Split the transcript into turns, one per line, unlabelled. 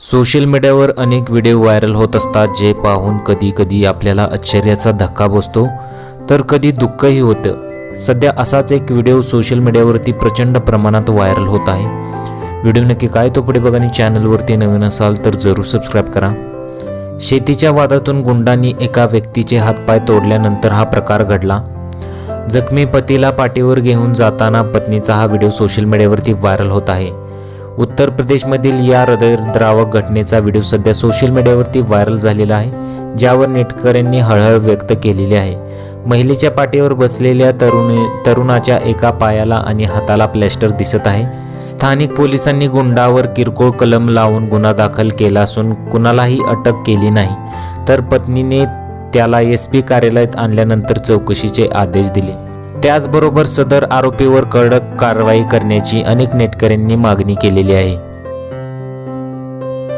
Social मीडियावर अनेक video viral होत असतात जे पाहून कधी कधी आपल्याला आश्चर्याचा धक्का बसतो. तर कधी दुःखही होतं. सध्या असाच एक व्हिडिओ सोशल मीडियावरती प्रचंड प्रमाणात व्हायरल होत आहे. व्हिडिओ नक्की काय तो पुढे बघा आणि चॅनलवरती नवीन असाल तर जरूर सबस्क्राईब करा. शेतीच्या वादातून गुंडांनी एका व्यक्तीचे हातपाय तोडल्यानंतर हा प्रकार घडला. जखमी पतीला पाठीवर घेऊन जाताना पत्नीचा हा व्हिडिओ सोशल मीडियावरती व्हायरल होत आहे. उत्तर प्रदेशमधील या हृदयद्रावक घटनेचा व्हिडिओ सध्या सोशल मीडियावरती व्हायरल झालेला आहे ज्यावर नेटकऱ्यांनी हळहळ व्यक्त केलेली आहे. महिलेच्या पाठीवर बसलेल्या तरुणी तरुणाच्या एका पायाला आणि हाताला प्लॅस्टर दिसत आहे. स्थानिक पोलिसांनी गुंडावर किरकोळ कलम लावून गुन्हा दाखल केला असून कुणालाही अटक केली नाही. तर पत्नीने त्याला एस पी कार्यालयात आणल्यानंतर चौकशीचे आदेश दिले. त्याचबरोबर सदर आरोपीवर कडक कारवाई करण्याची अनेक नेटकऱ्यांनी मागणी केलेली आहे.